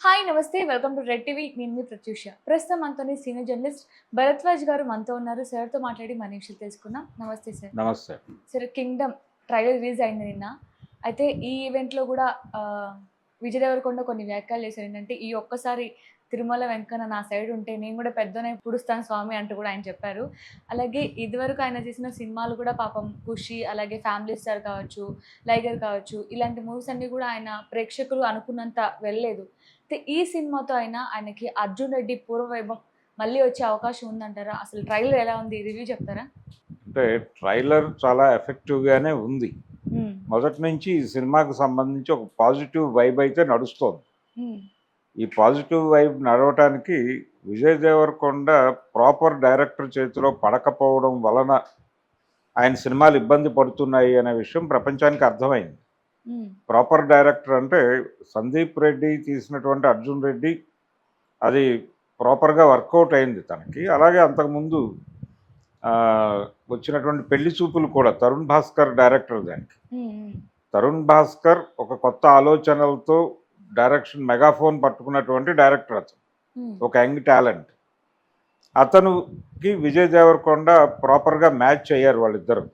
Hi namaste. Welcome to Red TV. నేను మీ ప్రత్యూష. ప్రస్తుతం మనతోని సీనియర్ జర్నలిస్ట్ భరద్వాజ్ గారు మనతో ఉన్నారు. సార్తో మాట్లాడి మన విషయాలు తెలుసుకుందాం. నమస్తే సార్. నమస్తే. సార్ కింగ్డమ్ ట్రైలర్ రిలీజ్ అయింది నిన్న. అయితే ఈ ఈవెంట్లో కూడా ఆ, విజయ్ దేవరకొండ కొన్ని వ్యాఖ్యలు చేశారు. ఏంటంటే ఈ ఒక్కసారి తిరుమల వెంకన్న నా సైడ్ ఉంటే నేను కూడా పెద్దనే పుడుస్తాను స్వామి అంటూ కూడా ఆయన చెప్పారు. అలాగే ఇదివరకు ఆయన చేసిన సినిమాలు కూడా పాపం ఖుషి అలాగే ఫ్యామిలీ స్టార్ కావచ్చు లైగర్ కావచ్చు ఇలాంటి మూవీస్ అన్ని కూడా ఆయన ప్రేక్షకులు అనుకున్నంత వెళ్ళలేదు. ఈ సినిమాతో అయినా ఆయనకి అర్జున్ రెడ్డి పూర్వవైభవం మళ్ళీ వచ్చే అవకాశం ఉందంటారా? అసలు ట్రైలర్ ఎలా ఉంది? రివ్యూ చెప్తారా? అంటే ట్రైలర్ చాలా ఎఫెక్టివ్గానే ఉంది. మొదటి నుంచి ఈ సినిమాకు సంబంధించి ఒక పాజిటివ్ వైబ్ అయితే నడుస్తోంది. ఈ పాజిటివ్ వైబ్ నడవటానికి విజయ్ దేవరకొండ ప్రాపర్ డైరెక్టర్ చేతిలో పడకపోవడం వలన ఆయన సినిమాలు ఇబ్బంది పడుతున్నాయి అనే విషయం ప్రపంచానికి అర్థమైంది. ప్రాపర్ డైరెక్టర్ అంటే సందీప్ రెడ్డి తీసినటువంటి అర్జున్ రెడ్డి. అది ప్రాపర్గా వర్కౌట్ అయింది తనకి. అలాగే అంతకుముందు వచ్చినటువంటి పెళ్ళి చూపులు కూడా తరుణ్ భాస్కర్ డైరెక్టర్ దానికి. తరుణ్ భాస్కర్ ఒక కొత్త ఆలోచనలతో డైరెక్షన్ మెగాఫోన్ పట్టుకున్నటువంటి డైరెక్టర్ అతను. ఒక యంగ్ టాలెంట్. అతనుకి విజయ్ దేవరకొండ ప్రాపర్గా మ్యాచ్ అయ్యారు వాళ్ళిద్దరు.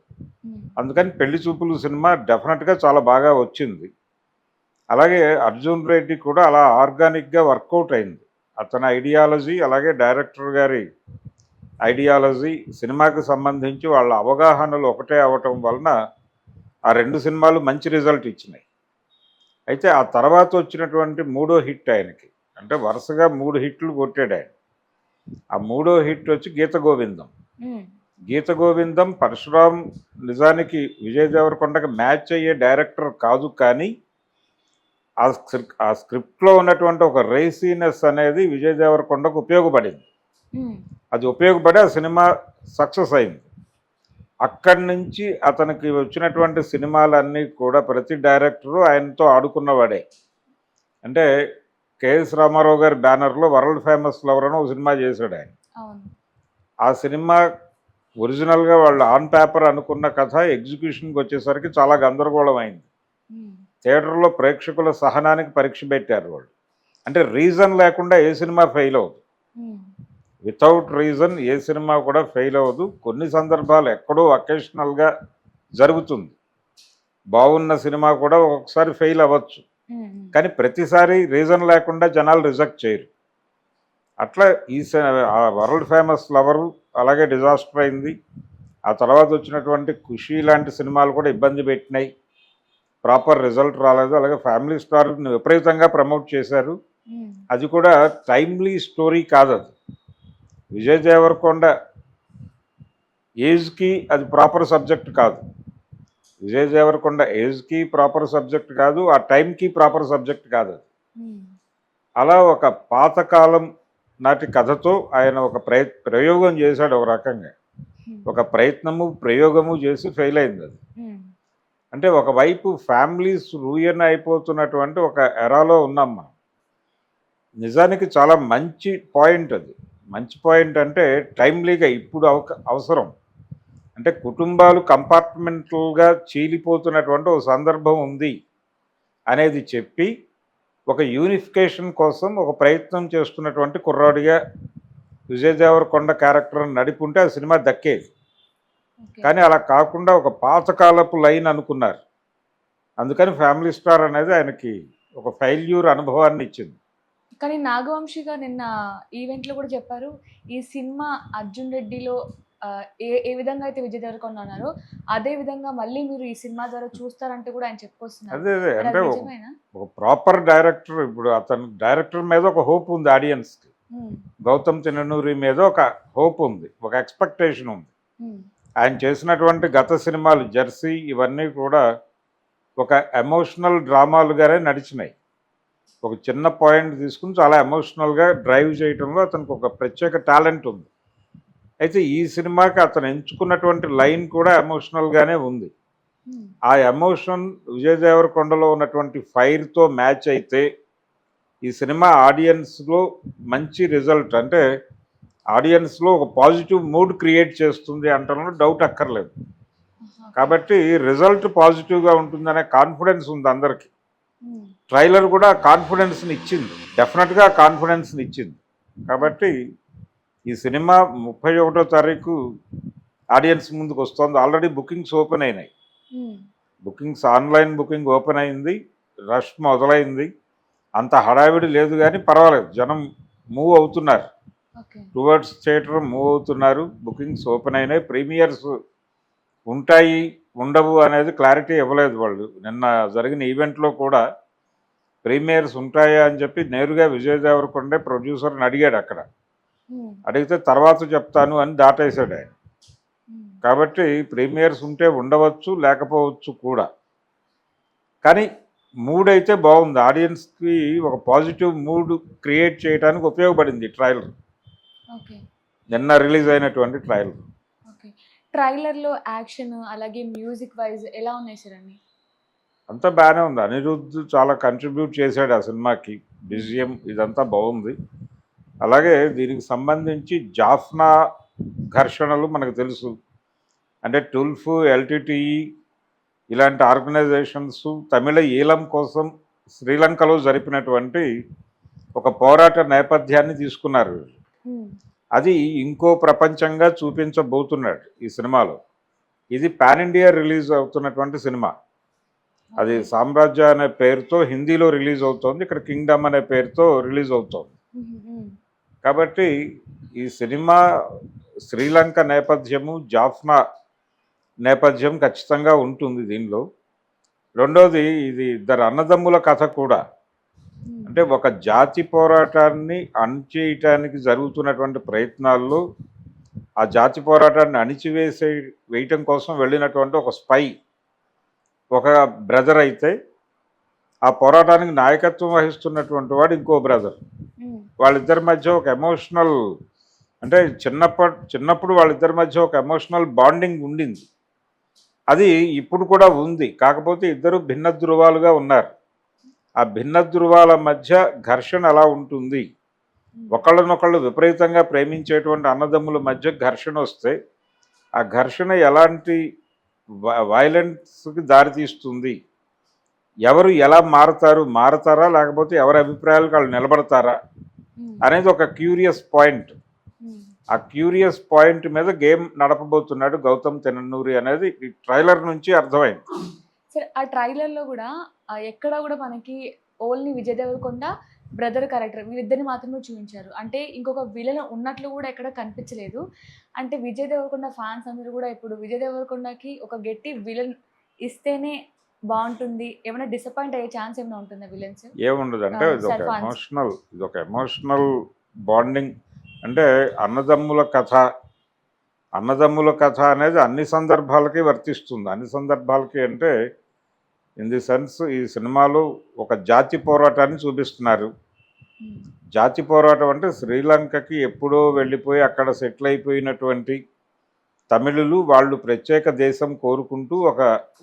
అందుకని పెళ్ళి చూపులు సినిమా డెఫినెట్గా చాలా బాగా వచ్చింది. అలాగే అర్జున్ రెడ్డి కూడా అలా ఆర్గానిక్గా వర్కౌట్ అయింది. అతని ఐడియాలజీ అలాగే డైరెక్టర్ గారి ఐడియాలజీ సినిమాకి సంబంధించి వాళ్ళ అవగాహనలు ఒకటే అవటం వలన ఆ రెండు సినిమాలు మంచి రిజల్ట్ ఇచ్చినాయి. అయితే ఆ తర్వాత వచ్చినటువంటి మూడో హిట్ ఆయనకి అంటే వరుసగా మూడు హిట్లు కొట్టాడు ఆయన. ఆ మూడో హిట్ వచ్చి గీత గోవిందం. గీత గోవిందం పరశురాం నిజానికి విజయ్ దేవరకొండకి మ్యాచ్ అయ్యే డైరెక్టర్ కాదు కానీ ఆ స్క్రిప్ట్ ఆ స్క్రిప్ట్లో ఉన్నటువంటి ఒక రేసీనెస్ అనేది విజయ్ దేవరకొండకు ఉపయోగపడింది. అది ఉపయోగపడి ఆ సినిమా సక్సెస్ అయింది. అక్కడి నుంచి అతనికి వచ్చినటువంటి సినిమాలన్నీ కూడా ప్రతి డైరెక్టరు ఆయనతో ఆడుకున్నవాడే. అంటే కేఎస్ రామారావు గారి బ్యానర్లో వరల్డ్ ఫేమస్ లవర్ అని ఒక సినిమా చేశాడు ఆయన. ఆ సినిమా ఒరిజినల్గా వాళ్ళు ఆన్ పేపర్ అనుకున్న కథ ఎగ్జిక్యూషన్కి వచ్చేసరికి చాలా గందరగోళం అయింది థియేటర్లో ప్రేక్షకుల సహనానికి పరీక్ష పెట్టారు వాళ్ళు. అంటే రీజన్ లేకుండా ఏ సినిమా ఫెయిల్ అవ్వదు. వితౌట్ రీజన్ ఏ సినిమా కూడా ఫెయిల్ అవ్వదు. కొన్ని సందర్భాలు ఎక్కడో అకేషనల్గా జరుగుతుంది. బాగున్న సినిమా కూడా ఒక్కొక్కసారి ఫెయిల్ అవ్వచ్చు. కానీ ప్రతిసారి రీజన్ లేకుండా జనాలు రిజెక్ట్ చేయరు. అట్లా ఈ వరల్డ్ ఫేమస్ లవరు అలాగే డిజాస్టర్ అయింది. ఆ తర్వాత వచ్చినటువంటి ఖుషి లాంటి సినిమాలు కూడా ఇబ్బంది పెట్టినాయి. ప్రాపర్ రిజల్ట్ రాలేదు. అలాగే ఫ్యామిలీ స్టార్ని విపరీతంగా ప్రమోట్ చేశారు. అది కూడా టైమ్లీ స్టోరీ కాదు అది. విజయ్ దేవరకొండ ఏజ్కి అది ప్రాపర్ సబ్జెక్ట్ కాదు. విజయ్ దేవరకొండ ఏజ్కి ప్రాపర్ సబ్జెక్ట్ కాదు. ఆ టైంకి ప్రాపర్ సబ్జెక్ట్ కాదు అలా ఒక పాతకాలం నాటి కథతో ఆయన ఒక ప్రయ ప్రయోగం చేశాడు ఒక రకంగా. ఒక ప్రయత్నము ప్రయోగము చేసి ఫెయిల్ అయింది అది. అంటే ఒకవైపు ఫ్యామిలీస్ రూయన్ అయిపోతున్నటువంటి ఒక ఎరాలో ఉన్నాం మనం. నిజానికి చాలా మంచి పాయింట్ అది. మంచి పాయింట్ అంటే టైమ్లీగా ఇప్పుడు అవసరం. అంటే కుటుంబాలు కంపార్ట్మెంటల్గా చీలిపోతున్నటువంటి ఒక సందర్భం ఉంది. అనేది చెప్పి ఒక యూనిఫికేషన్ కోసం ఒక ప్రయత్నం చేస్తున్నటువంటి కుర్రాడిగా విజయ్ దేవరకొండ క్యారెక్టర్ నడిపుంటే ఆ సినిమా దక్కేది. కానీ అలా కాకుండా ఒక పాతకాలపు లైన్ అనుకున్నారు. అందుకని ఫ్యామిలీ స్టార్ అనేది ఆయనకి ఒక ఫెయిల్యూర్ అనుభవాన్ని ఇచ్చింది. కానీ నాగవంశి గారు నిన్న ఈవెంట్లో కూడా చెప్పారు ఈ సినిమా అర్జున్ రెడ్డిలో ఏ ఏ విధంగా అయితే విజయ్ దేవరకొండ ఉన్నారో అదే విధంగా మళ్ళీ మీరు ఈ సినిమా ద్వారా చూస్తారంటే కూడా ఆయన చెప్పుకొస్తున్నారు అదే అదే మరి అంటే అది ఒక- ప్రాపర్ డైరెక్టర్ ఇప్పుడు అతను డైరెక్టర్ మీద ఒక హోప్ ఉంది ఆడియన్స్కి ఉమ్, గౌతమ్ తిన్ననూరి మీద ఒక హోప్ ఉంది ఒక ఎక్స్పెక్టేషన్ ఉంది. ఆయన చేసినటువంటి గత సినిమాలు జెర్సీ ఇవన్నీ కూడా ఒక ఎమోషనల్ డ్రామాలుగానే నడిచినాయి. ఒక చిన్న పాయింట్ తీసుకుని చాలా ఎమోషనల్గా డ్రైవ్ చేయడంలో అతనికి ఒక ప్రత్యేక టాలెంట్ ఉంది. అయితే ఈ సినిమాకి అతను ఎంచుకున్నటువంటి లైన్ కూడా ఎమోషనల్గానే ఉంది. ఉమ్, ఆ ఎమోషన్ విజయ్ దేవరకొండలో ఉన్నటువంటి ఫైర్తో మ్యాచ్ అయితే ఈ సినిమా ఆడియన్స్లో మంచి రిజల్ట్ అంటే ఆడియన్స్లో ఒక పాజిటివ్ మూడ్ క్రియేట్ చేస్తుంది అంటంలో డౌట్ అక్కర్లేదు. కాబట్టి రిజల్ట్ పాజిటివ్గా ఉంటుందనే కాన్ఫిడెన్స్ ఉంది అందరికీ. ట్రైలర్ కూడా కాన్ఫిడెన్స్ని ఇచ్చింది. డెఫినెట్గా కాన్ఫిడెన్స్ని ఇచ్చింది. కాబట్టి ఈ సినిమా ముప్పై ఒకటో తారీఖు ఆడియన్స్ ముందుకు వస్తుంది. ఆల్రెడీ బుకింగ్స్ ఓపెన్ అయినాయి. బుకింగ్స్ ఆన్లైన్ బుకింగ్ ఓపెన్ అయింది. రష్ మొదలైంది. అంత హడావిడి లేదు కానీ పర్వాలేదు. జనం మూవ్ అవుతున్నారు. టువర్డ్స్ థియేటర్ మూవ్ అవుతున్నారు. బుకింగ్స్ ఓపెన్ అయినాయి. ప్రీమియర్స్ ఉంటాయి ఉండవు అనేది క్లారిటీ ఇవ్వలేదు వాళ్ళు. నిన్న జరిగిన ఈవెంట్లో కూడా ప్రీమియర్స్ ఉంటాయా అని చెప్పి నేరుగా విజయ్ దేవరకొండే ప్రొడ్యూసర్ని అడిగాడు అక్కడ. అడిగితే తర్వాత చెప్తాను అని దాటేశాడు ఆయన. ఉమ్, కాబట్టి ప్రీమియర్స్ ఉంటే ఉండవచ్చు లేకపోవచ్చు కూడా. కానీ మూడ్ అయితే బాగుంది. ఆడియన్స్కి ఒక పాజిటివ్ మూడ్ క్రియేట్ చేయడానికి ఉపయోగపడింది ట్రయల్ ఓకే. నిన్న రిలీజ్ అయినటువంటి ట్రయల్ ఓకే. ట్రైలర్లో యాక్షన్ అలాగే మ్యూజిక్ వైజ్ ఎలా ఉన్నాయి సార్ అన్ని? అంతా బాగానే ఉంది. అనిరుద్ధ్ చాలా కంట్రిబ్యూట్ చేశాడు ఆ సినిమాకి. బిజిఎం ఇదంతా బాగుంది. అలాగే దీనికి సంబంధించి జాఫ్నా ఘర్షణలు మనకు తెలుసు. అంటే టుల్ఫ్ ఎల్టీటీఈ ఇలాంటి ఆర్గనైజేషన్స్ తమిళ ఈలం కోసం శ్రీలంకలో జరిపినటువంటి ఒక పోరాట నేపథ్యాన్ని తీసుకున్నారు. అది ఇంకో ప్రపంచంగా చూపించబోతున్నాడు ఈ సినిమాలో. ఇది పాన్ ఇండియా రిలీజ్ అవుతున్నటువంటి సినిమా. అది. సామ్రాజ్య అనే పేరుతో హిందీలో రిలీజ్ అవుతోంది ఇక్కడ కింగ్డమ్ అనే పేరుతో రిలీజ్ అవుతోంది. కాబట్టి ఈ సినిమా శ్రీలంక నేపథ్యము జాఫ్నా నేపథ్యం ఖచ్చితంగా ఉంటుంది దీనిలో. రెండోది ఇది ఇద్దరు అన్నదమ్ముల కథ కూడా. అంటే ఒక జాతి పోరాటాన్ని అణిచేయటానికి జరుగుతున్నటువంటి ప్రయత్నాల్లో ఆ జాతి పోరాటాన్ని అణిచివేసే వేయటం కోసం వెళ్ళినటువంటి ఒక స్పై ఒక బ్రదర్ అయితే ఆ పోరాటానికి నాయకత్వం వహిస్తున్నటువంటి వాడు ఇంకో బ్రదర్. వాళ్ళిద్దరి మధ్య ఒక ఎమోషనల్ అంటే చిన్నప్పటి చిన్నప్పుడు వాళ్ళిద్దరి మధ్య ఒక ఎమోషనల్ బాండింగ్ ఉండింది. అది ఇప్పుడు కూడా ఉంది. కాకపోతే ఇద్దరు భిన్న ధృవాలుగా ఉన్నారు. ఆ భిన్న ధృవాల మధ్య ఘర్షణ ఎలా ఉంటుంది. ఒకళ్ళనొకళ్ళు విపరీతంగా ప్రేమించేటువంటి అన్నదమ్ముల మధ్య ఘర్షణ వస్తే ఆ ఘర్షణ ఎలాంటి వైలెన్స్కి దారితీస్తుంది? ఎవరు ఎలా మారతారు? మారతారా? లేకపోతే ఎవరి అభిప్రాయాలకు వాళ్ళు నిలబడతారా? అనేది ఒక క్యూరియస్ పాయింట్. ఉమ్, ఆ క్యూరియస్ పాయింట్ మీద గేమ్ నడపబోతున్నాడు గౌతమ్ తెనన్నూరి అనేది ఈ ట్రైలర్ నుంచి అర్థమైంది. సరే ఆ ట్రైలర్లో కూడా ఎక్కడ కూడా మనకి only Vijay Deverakonda brother character వీళ్ళిద్దరిని మాత్రమే చూపించారు. అంటే ఇంకొక విలన్ ఉన్నట్లు కూడా ఎక్కడ కనిపించలేదు. అంటే విజయ్ దేవరకొండ ఫ్యాన్స్ అందరూ కూడా ఇప్పుడు విజయ్ దేవరకొండకి ఒక గట్టి విలన్ ఇస్తేనే బాగుంటుంది. ఏమైనా డిసప్పాయింట్ అయ్యే ఛాన్స్ ఏమైనా ఉంటుందా విలన్స్ ఏముండదు. అంటే ఇది ఒక. ఎమోషనల్ ఇది ఒక ఎమోషనల్ బాండింగ్ అంటే అన్నదమ్ముల కథ అన్నదమ్ముల కథ అనేది అన్ని సందర్భాలకి వర్తిస్తుంది. అన్ని సందర్భాలకి అంటే ఇన్ ది సెన్స్ ఈ సినిమాలో ఒక జాతి పోరాటాన్ని చూపిస్తున్నారు. జాతి పోరాటం అంటే శ్రీలంకకి ఎప్పుడో వెళ్ళిపోయి అక్కడ సెటిల్ అయిపోయినటువంటి తమిళులు వాళ్ళు ప్రత్యేక దేశం కోరుకుంటూ ఒక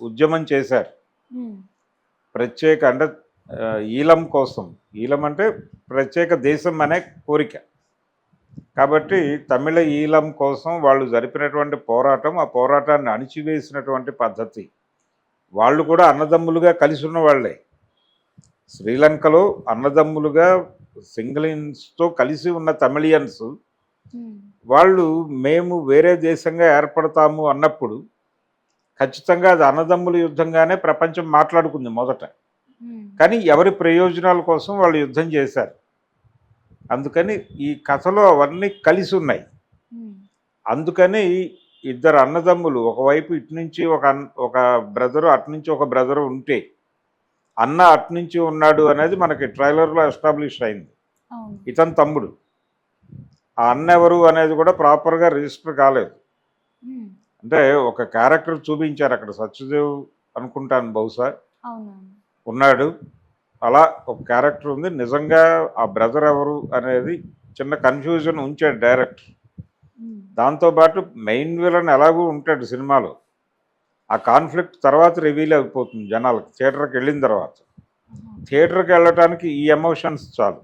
ఉద్యమం చేశారు. ప్రత్యేక అంటే ఈలం కోసం. ఈలం అంటే ప్రత్యేక దేశం అనే కోరిక. కాబట్టి తమిళ ఈలం కోసం వాళ్ళు జరిపినటువంటి పోరాటం ఆ పోరాటాన్ని అణిచివేసినటువంటి పద్ధతి. వాళ్ళు కూడా అన్నదమ్ములుగా కలిసి ఉన్న వాళ్ళే. శ్రీలంకలో అన్నదమ్ములుగా సింగిలిన్స్తో కలిసి ఉన్న తమిళియన్స్ వాళ్ళు మేము వేరే దేశంగా ఏర్పడతాము అన్నప్పుడు ఖచ్చితంగా అది అన్నదమ్ముల యుద్ధంగానే ప్రపంచం మాట్లాడుకుంది మొదట. కానీ ఎవరి ప్రయోజనాల కోసం వాళ్ళు యుద్ధం చేశారు. అందుకని ఈ కథలో అవన్నీ కలిసి ఉన్నాయి. అందుకని ఇద్దరు అన్నదమ్ములు ఒకవైపు ఇటు నుంచి ఒక ఒక బ్రదరు అటు నుంచి ఒక బ్రదరు ఉంటే అన్న అటు నుంచి ఉన్నాడు అనేది మనకి ట్రైలర్లో ఎస్టాబ్లిష్ అయింది. ఇతని తమ్ముడు. ఆ అన్న ఎవరు అనేది కూడా ప్రాపర్గా రిజిస్టర్ కాలేదు. అంటే ఒక క్యారెక్టర్ చూపించారు అక్కడ సత్యదేవ్ అనుకుంటాను బహుశా. ఉన్నాడు. అలా ఒక క్యారెక్టర్ ఉంది. నిజంగా ఆ బ్రదర్ ఎవరు అనేది చిన్న కన్ఫ్యూజన్ ఉంచాడు డైరెక్టర్. దాంతోపాటు మెయిన్ విలన్ ఎలాగూ ఉంటాడు సినిమాలో. ఆ కాన్ఫ్లిక్ట్ తర్వాత రివీల్ అయిపోతుంది జనాలకు. థియేటర్కి వెళ్ళిన తర్వాత. థియేటర్కి వెళ్ళటానికి ఈ ఎమోషన్స్ చాలు.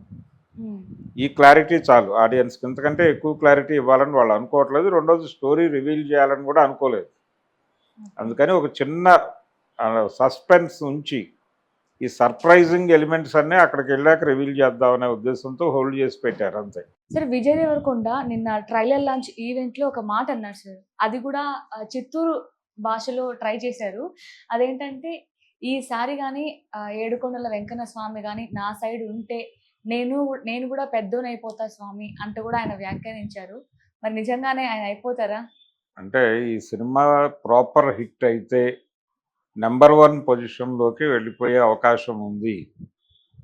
ఈ క్లారిటీ చాలు ఆడియన్స్కి. ఇంతకంటే ఎక్కువ క్లారిటీ ఇవ్వాలని వాళ్ళు అనుకోవట్లేదు. రెండోది స్టోరీ రివీల్ చేయాలని కూడా అనుకోలేదు. అందుకని ఒక చిన్న సస్పెన్స్ ఉంచి ఈ సర్ప్రైజింగ్ ఎలిమెంట్స్ అన్నీ అక్కడికి వెళ్ళాక రివీల్ చేద్దామనే ఉద్దేశంతో హోల్డ్ చేసి పెట్టారు అంతే. సార్ విజయ్ దేవరకొండ నిన్న ట్రైలర్ లాంచ్ ఈవెంట్లో ఒక మాట అన్నారు సార్. అది కూడా చిత్తూరు భాషలో ట్రై చేశారు. అదేంటంటే ఈసారి కానీ ఏడుకొండల వెంకన్న స్వామి కానీ నా సైడ్ ఉంటే నేను నేను కూడా పెద్దోనైపోతా స్వామి అంటూ కూడా ఆయన వ్యాఖ్యానించారు. మరి నిజంగానే ఆయన అయిపోతారా? అంటే ఈ సినిమా ప్రాపర్ హిట్ అయితే నెంబర్ వన్ పొజిషన్లోకి వెళ్ళిపోయే అవకాశం ఉంది.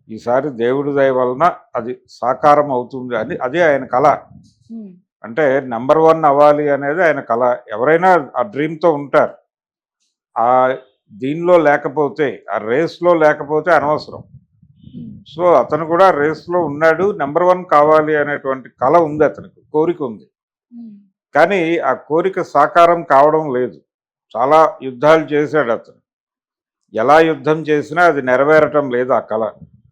ఈసారి దేవుడి దయ వలన అది సాకారం అవుతుంది అని అదే ఆయన కళ. అంటే నెంబర్ వన్ అవ్వాలి అనేది ఆయన కళ. ఎవరైనా ఆ డ్రీమ్తో ఉంటారు. ఆ దీనిలో లేకపోతే ఆ రేస్లో లేకపోతే అనవసరం. సో అతను కూడా రేస్లో ఉన్నాడు. నెంబర్ వన్ కావాలి అనేటువంటి కళ ఉంది అతనికి కోరిక ఉంది. ఉమ్, కానీ ఆ కోరిక సాకారం కావడం లేదు. చాలా యుద్ధాలు చేశాడు అతను. ఎలా యుద్ధం చేసినా అది నెరవేరటం లేదు ఆ కళ.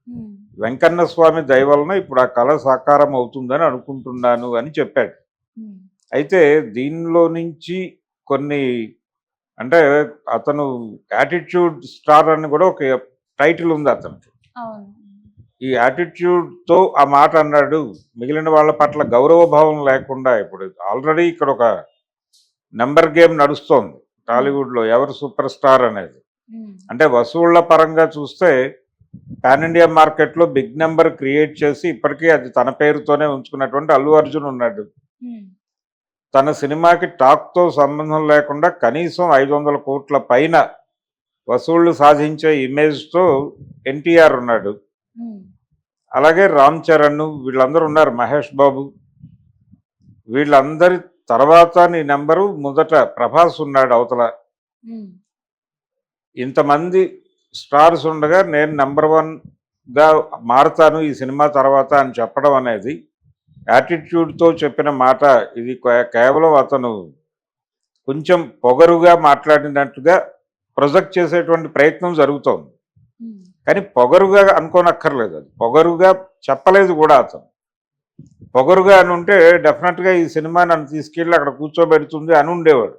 ఉమ్, వెంకన్న స్వామి దయ వలన ఇప్పుడు ఆ కళ సాకారం అవుతుందని అనుకుంటున్నాను అని చెప్పాడు. ఉమ్, అయితే దీనిలో నుంచి కొన్ని అంటే అతను యాటిట్యూడ్ స్టార్ అని కూడా ఒక టైటిల్ ఉంది అతనికి. ఈ యాటిట్యూడ్తో ఆ మాట అన్నాడు. మిగిలిన వాళ్ళ పట్ల గౌరవ భావం లేకుండా ఇప్పుడు ఆల్రెడీ ఇక్కడ ఒక నెంబర్ గేమ్ నడుస్తోంది. టాలీవుడ్లో ఎవరు సూపర్ స్టార్ అనేది. ఉమ్, అంటే వసూళ్ళ పరంగా చూస్తే పాన్ ఇండియా మార్కెట్లో బిగ్ నెంబర్ క్రియేట్ చేసి ఇప్పటికీ అది తన పేరుతోనే ఉంచుకున్నటువంటి అల్లు అర్జున్ ఉన్నాడు. ఉమ్, తన సినిమాకి టాక్తో సంబంధం లేకుండా కనీసం ఐదు వందల కోట్ల పైన వసూళ్ళు సాధించే ఇమేజ్తో ఎన్టీఆర్ ఉన్నాడు. అలాగే రామ్ చరణ్ వీళ్ళందరూ ఉన్నారు మహేష్ బాబు. వీళ్ళందరి తర్వాత నీ నెంబరు మొదట ప్రభాస్ ఉన్నాడు అవతల. ఇంతమంది స్టార్స్ ఉండగా నేను నెంబర్ వన్గా మారతాను ఈ సినిమా తర్వాత అని చెప్పడం అనేది యాటిట్యూడ్తో చెప్పిన మాట. ఇది కేవలం అతను కొంచెం పొగరుగా మాట్లాడినట్టుగా ప్రొజెక్ట్ చేసేటువంటి ప్రయత్నం జరుగుతోంది. కానీ పొగరుగా అనుకోనక్కర్లేదు అది. పొగరుగా చెప్పలేదు కూడా అతను. పొగరుగా అని ఉంటే డెఫినెట్గా ఈ సినిమా నన్ను తీసుకెళ్ళి అక్కడ కూర్చోబెడుతుంది అని ఉండేవాడు.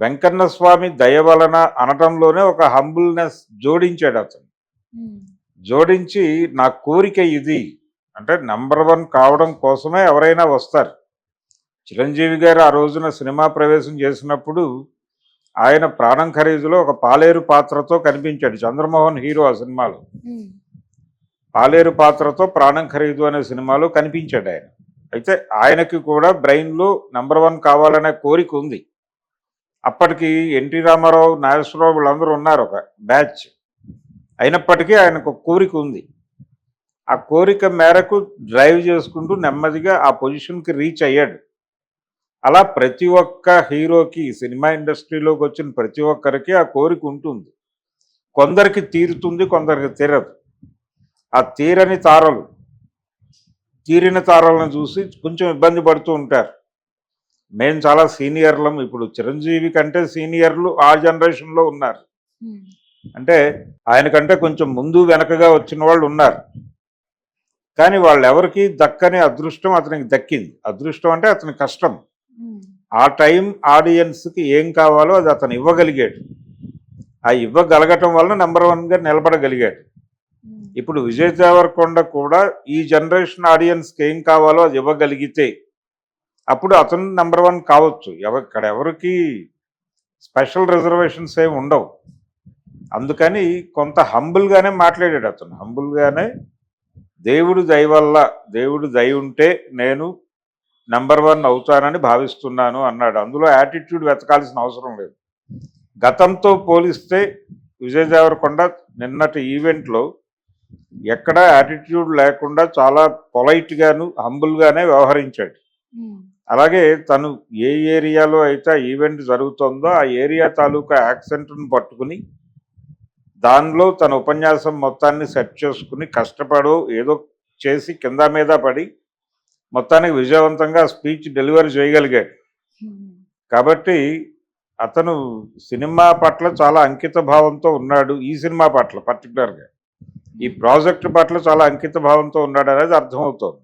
వెంకన్న స్వామి దయ వలన అనటంలోనే ఒక హంబుల్నెస్ జోడించాడు అతను. జోడించి నా కోరిక ఇది. అంటే నంబర్ వన్ కావడం కోసమే ఎవరైనా వస్తారు. చిరంజీవి గారు ఆ రోజున సినిమా ప్రవేశం చేసినప్పుడు ఆయన ప్రాణం ఖరీదులో ఒక పాలేరు పాత్రతో కనిపించాడు. చంద్రమోహన్ హీరో ఆ సినిమాలో. పాలేరు పాత్రతో ప్రాణం ఖరీదు అనే సినిమాలో కనిపించాడు ఆయన. అయితే ఆయనకి కూడా బ్రెయిన్లో నంబర్ వన్ కావాలనే కోరిక ఉంది. అప్పటికి ఎన్టీ రామారావు నాగేశ్వరరావు వీళ్ళందరూ ఉన్నారు ఒక బ్యాచ్. అయినప్పటికీ ఆయనకు ఒక కోరిక ఉంది. ఆ కోరిక మేరకు డ్రైవ్ చేసుకుంటూ నెమ్మదిగా ఆ పొజిషన్కి రీచ్ అయ్యాడు. అలా ప్రతి ఒక్క హీరోకి సినిమా ఇండస్ట్రీలోకి వచ్చిన ప్రతి ఒక్కరికి ఆ కోరిక ఉంటుంది. కొందరికి తీరుతుంది కొందరికి తీరదు. ఆ తీరని తారలు తీరిన తారలను చూసి కొంచెం ఇబ్బంది పడుతూ ఉంటారు. మేము చాలా సీనియర్లం ఇప్పుడు చిరంజీవి కంటే సీనియర్లు ఆ జనరేషన్లో ఉన్నారు. అంటే ఆయనకంటే కొంచెం ముందు వెనకగా వచ్చిన వాళ్ళు ఉన్నారు. కానీ వాళ్ళు ఎవరికి దక్కని అదృష్టం అతనికి దక్కింది. అదృష్టం అంటే అతని కష్టం. ఆ టైం ఆడియన్స్కి ఏం కావాలో అది అతను ఇవ్వగలిగాడు. ఆ ఇవ్వగలగటం వల్ల నెంబర్ వన్గా నిలబడగలిగాడు. ఇప్పుడు విజయ్ దేవరకొండ కూడా ఈ జనరేషన్ ఆడియన్స్కి ఏం కావాలో అది ఇవ్వగలిగితే అప్పుడు అతను నెంబర్ వన్ కావచ్చు. ఎవ ఇక్కడ ఎవరికి స్పెషల్ రిజర్వేషన్స్ ఏమి ఉండవు. అందుకని కొంత హంబుల్గానే మాట్లాడాడు అతను. హంబుల్గానే దేవుడు దయ వల్ల దేవుడు దయ ఉంటే నేను నెంబర్ వన్ అవుతానని భావిస్తున్నాను అన్నాడు. అందులో యాటిట్యూడ్ వెతకాల్సిన అవసరం లేదు. గతంతో పోలిస్తే విజయ్ దేవరకొండ నిన్నటి ఈవెంట్లో ఎక్కడా యాటిట్యూడ్ లేకుండా చాలా పొలైట్గాను హంబుల్గానే వ్యవహరించాడు. అలాగే తను ఏ ఏరియాలో అయితే ఈవెంట్ జరుగుతుందో ఆ ఏరియా తాలూకా యాక్సెంట్ను పట్టుకుని దానిలో తన ఉపన్యాసం మొత్తాన్ని సెట్ చేసుకుని కష్టపడో ఏదో చేసి కింద మీద పడి మొత్తానికి విజయవంతంగా స్పీచ్ డెలివరీ చేయగలిగాడు. కాబట్టి అతను సినిమా పట్ల చాలా అంకిత భావంతో ఉన్నాడు ఈ సినిమా పట్ల పర్టికులర్గా ఈ ప్రాజెక్ట్ పట్ల చాలా అంకిత భావంతో ఉన్నాడు అనేది అర్థమవుతోంది.